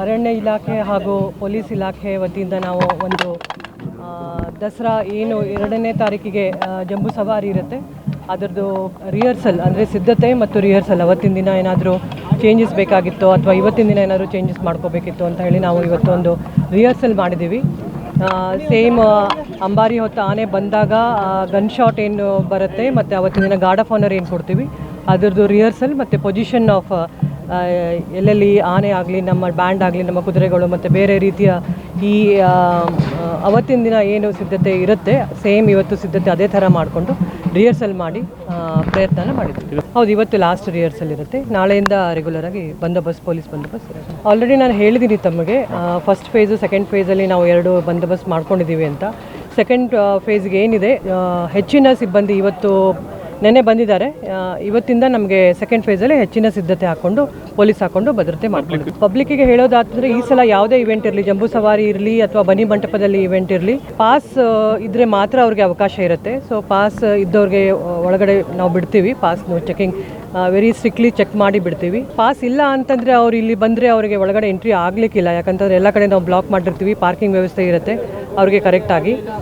ಅರಣ್ಯ ಇಲಾಖೆ ಹಾಗೂ ಪೊಲೀಸ್ ಇಲಾಖೆ ವತಿಯಿಂದ ನಾವು ಒಂದು ದಸರಾ ಏನು ಎರಡನೇ ತಾರೀಕಿಗೆ ಜಂಬೂ ಸವಾರಿ ಇರುತ್ತೆ. ಅದರದ್ದು ರಿಹರ್ಸಲ್ ಅಂದರೆ ಸಿದ್ಧತೆ ಮತ್ತು ರಿಹರ್ಸಲ್ ಅವತ್ತಿನ ದಿನ ಏನಾದರೂ ಚೇಂಜಸ್ ಬೇಕಾಗಿತ್ತು ಅಥವಾ ಇವತ್ತಿನ ದಿನ ಏನಾದರೂ ಚೇಂಜಸ್ ಮಾಡ್ಕೋಬೇಕಿತ್ತು ಅಂತ ಹೇಳಿ ನಾವು ಇವತ್ತೊಂದು ರಿಹರ್ಸಲ್ ಮಾಡಿದ್ದೀವಿ. ಸೇಮ್ ಅಂಬಾರಿ ಹೊತ್ತು ಆನೆ ಬಂದಾಗ ಗನ್ ಶಾಟ್ ಏನು ಬರುತ್ತೆ, ಮತ್ತು ಅವತ್ತಿನ ದಿನ ಗಾರ್ಡ್ ಆಫ್ ಆನರ್ ಏನು ಕೊಡ್ತೀವಿ. ಅದರದ್ದು ರಿಹರ್ಸಲ್ ಮತ್ತು ಪೊಸಿಷನ್ ಆಫ್ ಎಲ್ಲೆಲ್ಲಿ ಆನೆ ಆಗಲಿ, ನಮ್ಮ ಬ್ಯಾಂಡ್ ಆಗಲಿ, ನಮ್ಮ ಕುದುರೆಗಳು ಮತ್ತು ಬೇರೆ ರೀತಿಯ ಈ ಅವತ್ತಿನ ದಿನ ಏನು ಸಿದ್ಧತೆ ಇರುತ್ತೆ, ಸೇಮ್ ಇವತ್ತು ಸಿದ್ಧತೆ ಅದೇ ಥರ ಮಾಡಿಕೊಂಡು ರಿಹರ್ಸಲ್ ಮಾಡಿ ಪ್ರಯತ್ನ ಪ್ರಯತ್ನನ ಮಾಡಿದ್ವಿ. ಹೌದು, ಇವತ್ತು ಲಾಸ್ಟ್ ರಿಹರ್ಸಲ್ ಇರುತ್ತೆ. ನಾಳೆಯಿಂದ ರೆಗ್ಯುಲರ್ ಆಗಿ ಬಂದೋಬಸ್ತ್, ಪೊಲೀಸ್ ಬಂದೋಬಸ್ತ್. ಇರುತ್ತೆ ಆಲ್ರೆಡಿ ನಾನು ಹೇಳಿದ್ದೀನಿ ತಮಗೆ ಫಸ್ಟ್ ಫೇಸು ಸೆಕೆಂಡ್ ಫೇಸಲ್ಲಿ ನಾವು ಎರಡು ಬಂದೋಬಸ್ತ್ ಮಾಡ್ಕೊಂಡಿದ್ದೀವಿ ಅಂತ. ಸೆಕೆಂಡ್ ಫೇಸ್ಗೆ ಏನಿದೆ ಹೆಚ್ಚಿನ ಸಿಬ್ಬಂದಿ ಇವತ್ತು ನೆನ್ನೆ ಬಂದಿದ್ದಾರೆ. ಇವತ್ತಿಂದ ನಮಗೆ ಸೆಕೆಂಡ್ ಫೇಸಲ್ಲಿ ಹೆಚ್ಚಿನ ಸಿದ್ಧತೆ ಹಾಕೊಂಡು ಪೊಲೀಸ್ ಹಾಕೊಂಡು ಭದ್ರತೆ ಮಾಡ್ಕೊಂಡು. ಪಬ್ಲಿಕ್ಕಿಗೆ ಹೇಳೋದಾದ್ರೆ ಈ ಸಲ ಯಾವುದೇ ಇವೆಂಟ್ ಇರಲಿ ಜಂಬೂ ಸವಾರಿ ಇರಲಿ ಅಥವಾ ಬನಿ ಮಂಟಪದಲ್ಲಿ ಇವೆಂಟ್ ಇರಲಿ ಪಾಸ್ ಇದ್ರೆ ಮಾತ್ರ ಅವ್ರಿಗೆ ಅವಕಾಶ ಇರುತ್ತೆ. ಸೊ ಪಾಸ್ ಇದ್ದವ್ರಿಗೆ ಒಳಗಡೆ ನಾವು ಬಿಡ್ತೀವಿ. Pass checking very strictly check ಮಾಡಿ ಬಿಡ್ತೀವಿ. ಪಾಸ್ ಇಲ್ಲ ಅಂತಂದರೆ ಅವ್ರು ಇಲ್ಲಿ ಬಂದರೆ ಅವರಿಗೆ ಒಳಗಡೆ ಎಂಟ್ರಿ ಆಗಲಿಕ್ಕಿಲ್ಲ. ಯಾಕಂತಂದರೆ ಎಲ್ಲ ಕಡೆ ನಾವು ಬ್ಲಾಕ್ ಮಾಡಿರ್ತೀವಿ. ಪಾರ್ಕಿಂಗ್ ವ್ಯವಸ್ಥೆ ಇರುತ್ತೆ. ಅವ್ರಿಗೆ ಕರೆಕ್ಟಾಗಿ